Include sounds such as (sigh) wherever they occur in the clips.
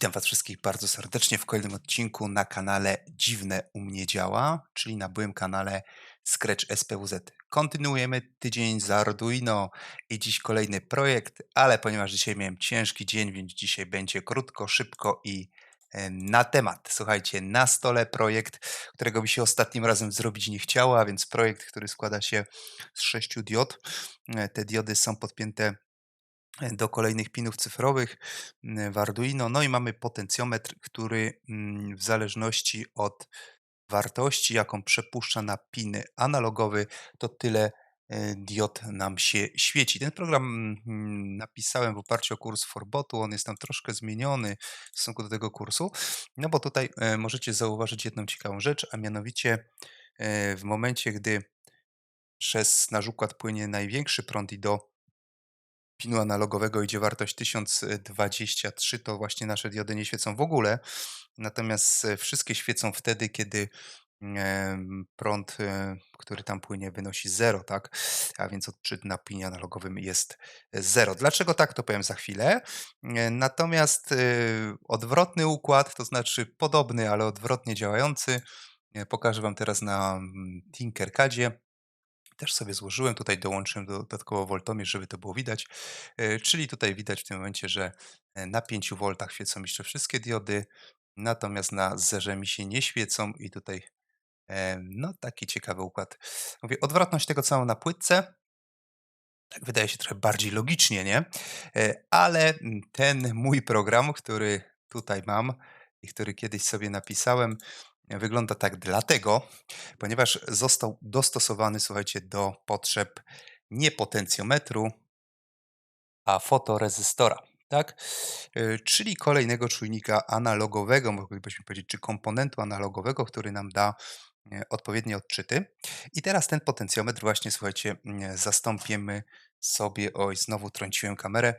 Witam Was wszystkich bardzo serdecznie w kolejnym odcinku na kanale Dziwne u mnie działa, czyli na byłym kanale Scratch SPUZ. Kontynuujemy tydzień z Arduino i dziś kolejny projekt, ale ponieważ dzisiaj miałem ciężki dzień, więc dzisiaj będzie krótko, szybko i e, na temat. Słuchajcie, na stole projekt, którego mi się ostatnim razem zrobić nie chciało, a więc projekt, który składa się z sześciu diod. E, Te diody są podpięte do kolejnych pinów cyfrowych mm, w Arduino. No i mamy potencjometr, który mm, w zależności od wartości, jaką przepuszcza na piny analogowy, to tyle e, diod nam się świeci. Ten program mm, napisałem w oparciu o kurs Forbotu. On jest tam troszkę zmieniony w stosunku do tego kursu, no bo tutaj e, możecie zauważyć jedną ciekawą rzecz, a mianowicie e, w momencie, gdy przez nasz układ płynie największy prąd i do pinu analogowego idzie wartość 1023, to właśnie nasze diody nie świecą w ogóle. Natomiast e, wszystkie świecą wtedy, kiedy prąd, e, który tam płynie, wynosi 0, tak? A więc odczyt na pinie analogowym jest 0. Dlaczego tak, to powiem za chwilę. E, Natomiast odwrotny układ, to znaczy podobny, ale odwrotnie działający, pokażę Wam teraz na mm, Tinkercadzie też sobie złożyłem. Tutaj dołączyłem dodatkowo woltomierz, żeby to było widać. E, Czyli tutaj widać w tym momencie, że e, na 5 V świecą jeszcze wszystkie diody, natomiast na zerze mi się nie świecą i tutaj e, no taki ciekawy układ. Mówię, odwrotność tego co na płytce. Tak wydaje się trochę bardziej logicznie, nie? Ale ten mój program, który tutaj mam i który kiedyś sobie napisałem, wygląda tak dlatego, ponieważ został dostosowany, słuchajcie, do potrzeb nie potencjometru, a fotorezystora, tak? E, Czyli kolejnego czujnika analogowego, moglibyśmy powiedzieć, czy komponentu analogowego, który nam da e, odpowiednie odczyty. I teraz ten potencjometr właśnie, słuchajcie, mm, zastąpimy sobie, oj, znowu trąciłem kamerę,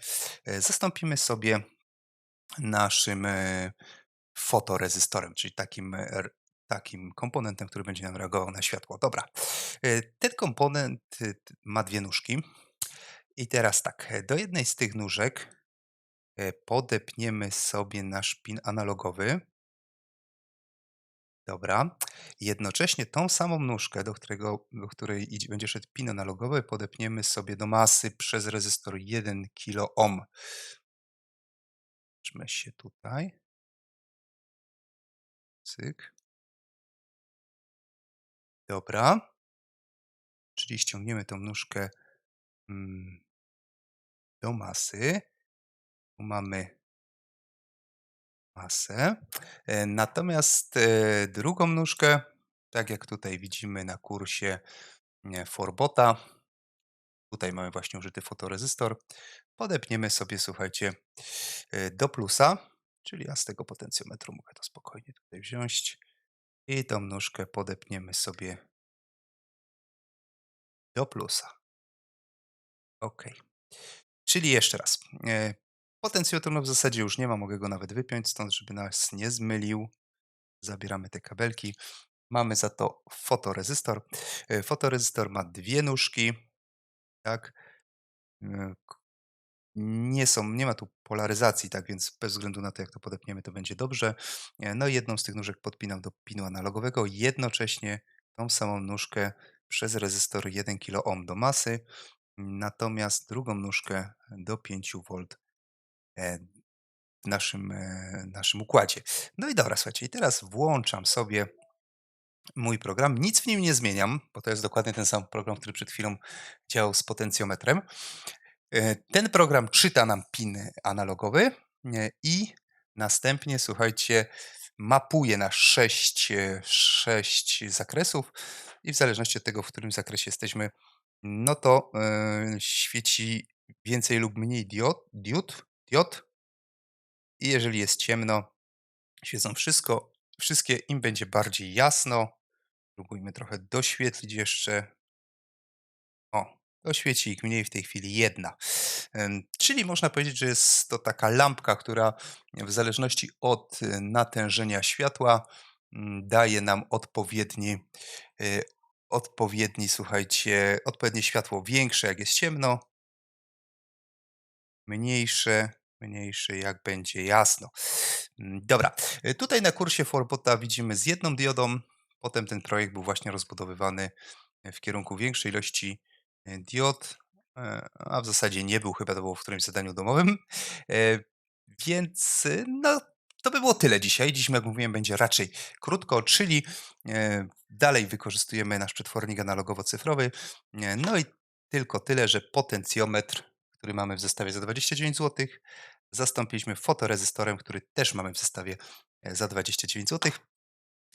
e, zastąpimy sobie naszym fotorezystorem, czyli takim, takim komponentem, który będzie nam reagował na światło. Dobra, E, ten komponent e, ma dwie nóżki. I teraz tak, e, do jednej z tych nóżek podepniemy sobie nasz pin analogowy. Dobra. Jednocześnie tą samą nóżkę, do, którego, do której idzie, będzie szedł pin analogowy, podepniemy sobie do masy przez rezystor 1 kΩ. Zobaczmy się tutaj. Cyk. Dobra. Czyli ściągniemy tą nóżkę mm, do masy. Tu mamy masę. E, Natomiast e, drugą nóżkę, tak jak tutaj widzimy na kursie e, Forbota, tutaj mamy właśnie użyty fotorezystor, podepniemy sobie, słuchajcie, do plusa, czyli ja z tego potencjometru mogę to spokojnie tutaj wziąć i tą nóżkę podepniemy sobie do plusa. OK. Czyli jeszcze raz. E, Potencjometru w zasadzie już nie ma, mogę go nawet wypiąć stąd, żeby nas nie zmylił. Zabieramy te kabelki. Mamy za to fotorezystor. E, Fotorezystor ma dwie nóżki, tak? Nie są, nie ma tu polaryzacji, tak więc bez względu na to, jak to podepniemy, to będzie dobrze. E, No i jedną z tych nóżek podpinam do pinu analogowego, jednocześnie tą samą nóżkę przez rezystor 1 kΩ do masy, natomiast drugą nóżkę do 5 V e, w naszym, e, naszym układzie. No i dobra, słuchajcie, i teraz włączam sobie mój program. Nic w nim nie zmieniam, bo to jest dokładnie ten sam program, który przed chwilą działał z potencjometrem. E, Ten program czyta nam pin analogowy e, i następnie, słuchajcie, mapuje na 6, 6 zakresów i w zależności od tego, w którym zakresie jesteśmy, no to e, świeci więcej lub mniej diod, diod, diod. I jeżeli jest ciemno, świecą wszystko, wszystkie, im będzie bardziej jasno. Spróbujmy trochę doświetlić jeszcze. O, to świeci ich mniej w tej chwili jedna. Czyli można powiedzieć, że jest to taka lampka, która w zależności od y, natężenia światła mm, daje nam odpowiedni, y, odpowiedni, słuchajcie, odpowiednie światło większe, jak jest ciemno, mniejsze, mniejszy, jak będzie jasno. Mm, Dobra, y, tutaj na kursie Forbota widzimy z jedną diodą. Potem ten projekt był właśnie rozbudowywany w kierunku większej ilości diod, e, a w zasadzie nie był, chyba to było w którymś zadaniu domowym. E, Więc no, to by było tyle dzisiaj. Dziś, jak mówiłem, będzie raczej krótko, czyli e, dalej wykorzystujemy nasz przetwornik analogowo-cyfrowy. E, No i tylko tyle, że potencjometr, który mamy w zestawie za 29 zł, zastąpiliśmy fotorezystorem, który też mamy w zestawie e, za 29 zł.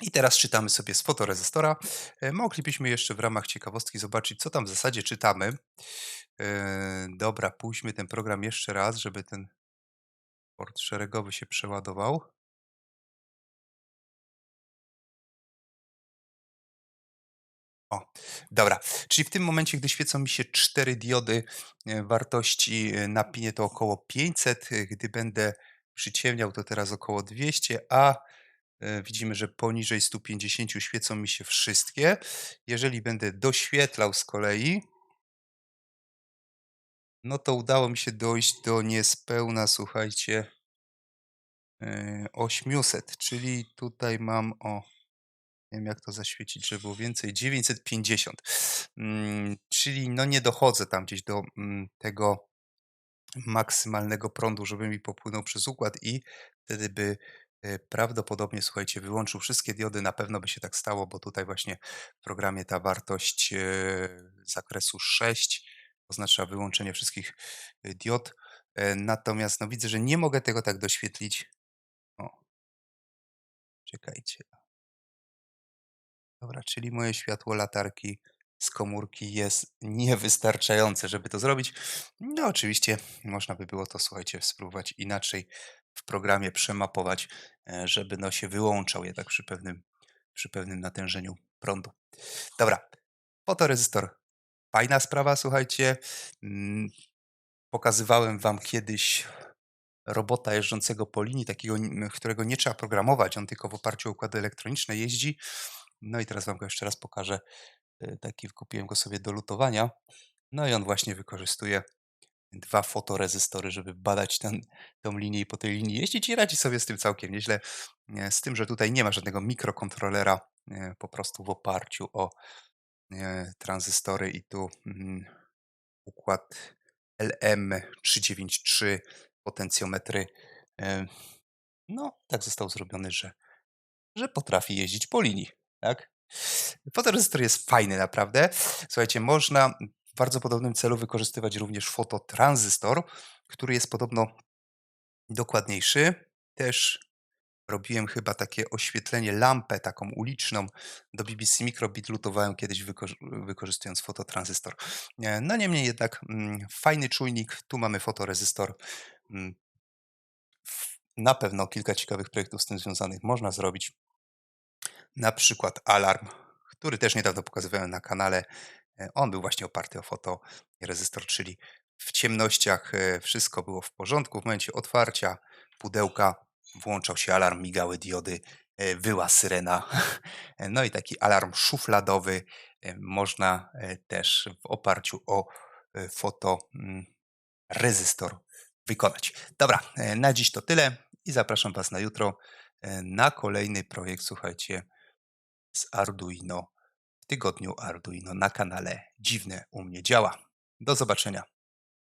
I teraz czytamy sobie z fotorezystora. E, Moglibyśmy jeszcze w ramach ciekawostki zobaczyć, co tam w zasadzie czytamy. E, Dobra, pójdźmy ten program jeszcze raz, żeby ten port szeregowy się przeładował. O, dobra. Czyli w tym momencie, gdy świecą mi się cztery diody e, wartości e, na pinie, to około 500. e, Gdy będę przyciemniał, to teraz około 200, a widzimy, że poniżej 150 świecą mi się wszystkie. Jeżeli będę doświetlał z kolei, no to udało mi się dojść do niespełna, słuchajcie, e, 800, czyli tutaj mam o nie wiem jak to zaświecić, żeby było więcej, 950. Mm, czyli no nie dochodzę tam gdzieś do mm, tego maksymalnego prądu, żeby mi popłynął przez układ i wtedy by e, prawdopodobnie, słuchajcie, wyłączył wszystkie diody. Na pewno by się tak stało, bo tutaj właśnie w programie ta wartość e, zakresu 6 oznacza wyłączenie wszystkich e, diod. E, Natomiast no widzę, że nie mogę tego tak doświetlić. O, czekajcie. Dobra, czyli moje światło latarki z komórki jest niewystarczające, żeby to zrobić. No, oczywiście można by było to, słuchajcie, spróbować inaczej w programie przemapować, e, żeby no się wyłączał jednak przy pewnym, przy pewnym natężeniu prądu. Dobra, fotorezystor. Fajna sprawa, słuchajcie. Mm, Pokazywałem wam kiedyś robota jeżdżącego po linii, takiego, n- którego nie trzeba programować, on tylko w oparciu o układy elektroniczne jeździ. No i teraz wam go jeszcze raz pokażę. Y, Taki kupiłem go sobie do lutowania. No i on właśnie wykorzystuje dwa fotorezystory, żeby badać ten, tą linię i po tej linii jeździć i radzi sobie z tym całkiem nieźle. Nie, Z tym, że tutaj nie ma żadnego mikrokontrolera, nie, po prostu w oparciu o nie, tranzystory i tu mm, układ LM393, potencjometry. e, No, tak został zrobiony, że że potrafi jeździć po linii, tak? Fotorezystor jest fajny naprawdę. Słuchajcie, można bardzo podobnym celu wykorzystywać również fototranzystor, który jest podobno dokładniejszy. Też robiłem chyba takie oświetlenie, lampę taką uliczną do BBC Microbit, lutowałem kiedyś wyko- wykorzystując fototranzystor. E, No niemniej jednak mm, fajny czujnik, tu mamy fotorezystor. Mm, Na pewno kilka ciekawych projektów z tym związanych można zrobić na przykład alarm, który też niedawno pokazywałem na kanale. E, On był właśnie oparty o fotorezystor, czyli w ciemnościach e, wszystko było w porządku. W momencie otwarcia pudełka włączał się alarm, migały diody, e, wyła syrena. (laughs) No i taki alarm szufladowy można też w oparciu o fotorezystor wykonać. Dobra, na dziś to tyle i zapraszam Was na jutro na kolejny projekt. Słuchajcie, z Arduino tygodniu Arduino na kanale Dziwne u mnie działa. Do zobaczenia.